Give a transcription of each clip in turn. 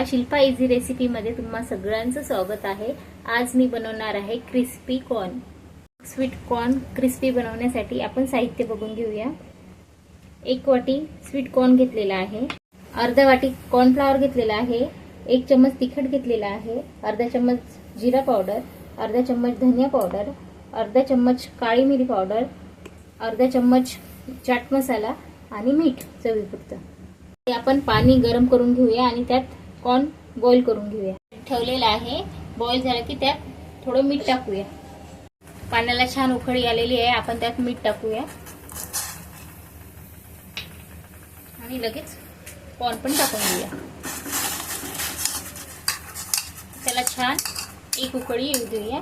Shilpa Shilpa easy रेसिपीमध्ये तुम्हा सगळ्यांचं स्वागत आहे. आज मी बनवणार आहे crispy corn sweet corn crispy बनवण्यासाठी आपण साहित्य बघून घेऊया. एक वाटी स्वीट कॉर्न घेतलेला आहे. अर्धा वाटी कॉर्नफ्लॉवर घेतलेला आहे. एक चम्मच तिखट घेतलेला आहे. अर्धा चम्मच जिरा पावडर अर्धा चम्मच धनिया पावडर अर्धा चम्मच काळी मिरी पावडर अर्धा चम्मच चाट मसाला आणि मीठ चवीपुरतं. ते आपण पाणी गरम करून घेऊया आणि त्यात कॉर्न बॉईल करून घेऊया. ठेवलेलं आहे. बॉईल झालं की त्यात थोडं मीठ टाकूया. पाण्याला छान उकळी आलेली आहे. आपण त्यात मीठ टाकूया. आणि लगेच कॉर्न पण टाकून घेऊया. त्याला छान एक उकळी येऊ देऊया.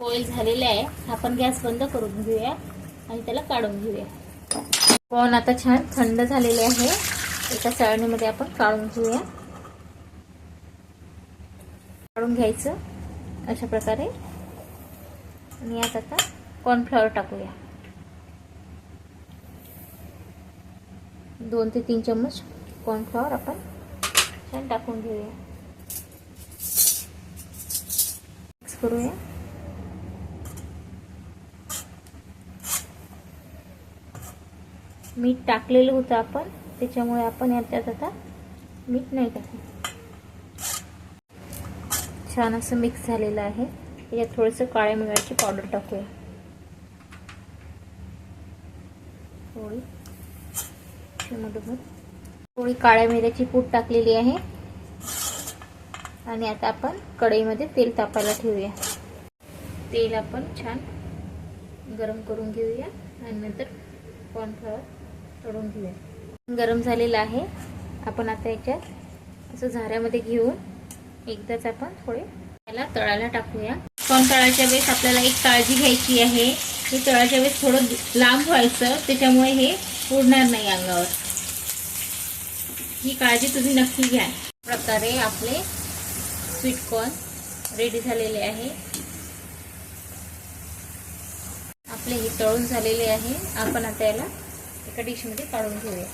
बॉईल झालेला आहे. आपण गॅस बंद करून घेऊया आणि त्याला काढून घेऊया. कॉर्न आता छान थंड झालेले आहे. एका चाळणीमध्ये आपण काढून घेऊया. काढून घ्यायचं अशा प्रकारे. आणि यात आता कॉर्नफ्लॉवर टाकूया. दोन ते तीन चम्मच कॉर्नफ्लॉवर आपण छान टाकून घेऊया. मिक्स करूया. मीठ टाकलेलं होतं आपण त्याच्यामुळे आपण याच्यात आता मीठ नाही टाकलं. छान असं मिक्स झालेलं आहे. त्याच्यात थोडंसं काळ्या मिळाची पावडर टाकूया. थोडी. थोडी काळ्या मिऱ्याची पूड टाकलेली आहे. आणि आता आपण कढईमध्ये तेल तापायला ठेवूया. तेल आपण छान गरम करून घेऊया. आणि नंतर कॉर्नफ्लॉवर सोडून घेऊया. गरम झालेलं आहे. आपण आता याच्यात असं झाऱ्यामध्ये घेऊन एकदाच आपण थोडे त्याला तळायला टाकूया. पण तळाच्या वेळेस आपल्याला एक काळजी घ्यायची आहे हे तळाच्या वेळेस थोडं लांब व्हायचं त्याच्यामुळे हे उडणार नाही अंगावर. ही काळजी तुम्ही नक्की घ्या. प्रकारे आपले स्वीट कॉर्न रेडी झालेले आहे. आपले हे तळून झालेले आहे. आपण आता याला एका डिशमध्ये काढून घेऊया.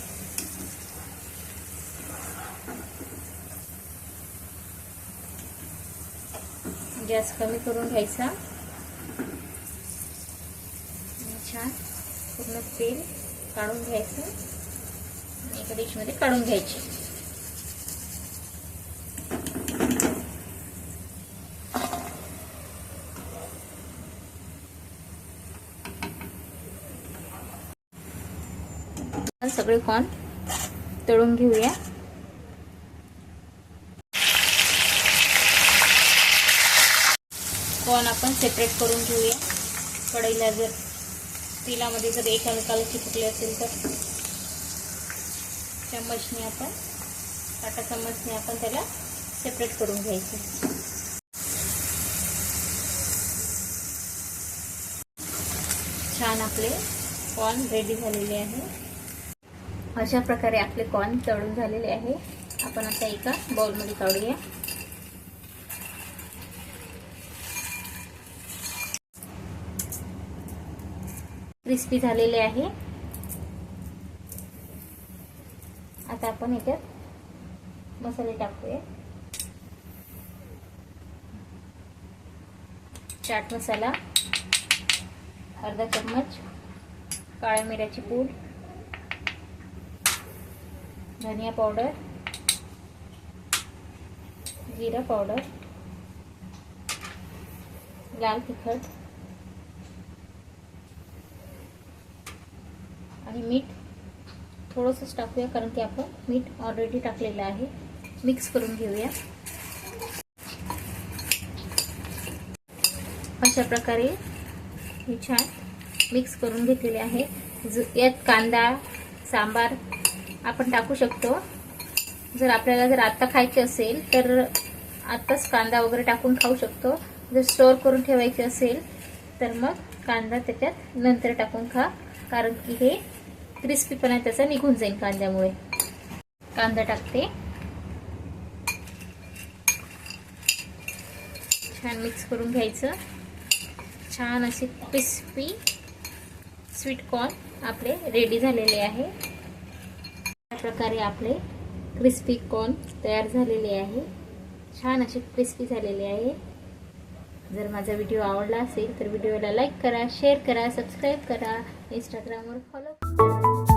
गॅस कमी करून घ्यायचा. छान पूर्ण तेल काढून घ्यायचं. एका डिशमध्ये काढून घ्यायचे. सगळे कॉर्न तळून घेऊया. कॉर्न आपण सेपरेट करून घेऊया? कढईला जर तेलामध्ये जर एकामेकाला चिपकले असेल तर. चम्मचने आपण काटा चम्मचने आपण त्याला सेपरेट करून घ्यायचं. छान आपले कॉर्न रेडी झालेले आहे. अशा प्रकारे आपले कॉर्न तळून झालेले आहे. आपण आता एका बाउलमध्ये काढूया. क्रिस्पी झालेले आहे. आता आपण याच्यात मसाले टाकूया. चाट मसाला अर्धा चम्मच काळ्या मिऱ्याची पूड धनिया पावडर जिरा पावडर लाल तिखट आणि मीठ. थोडंसंच टाकूया कारण की आपण मीठ ऑलरेडी टाकलेलं आहे. मिक्स करून घेऊया. अशा प्रकारे हे छान मिक्स करून घेतलेले आहे. ज यात कांदा सांबार आपण टाकू शकतो. जर आपल्याला जर आत्ता खायचे असेल तर आत्ताच कांदा वगैरे टाकून खाऊ शकतो. जर स्टोअर करून ठेवायचे असेल तर मग कांदा त्याच्यात नंतर टाकून खा. कारण की हे क्रिस्पीपणा त्याचा निघून जाईल कांद्यामुळे. कांदा टाकते. छान मिक्स करून घ्यायचं. छान असे क्रिस्पी स्वीट कॉर्न आपले रेडी झालेले आहे. प्रकारे आपले क्रिस्पी कॉर्न तयार झालेले आहे. छान असे क्रिस्पी झालेले आहे. जर माझा व्हिडिओ आवडला असेल तर व्हिडिओला लाईक करा शेअर करा सबस्क्राईब करा इंस्टाग्रामवर फॉलो करा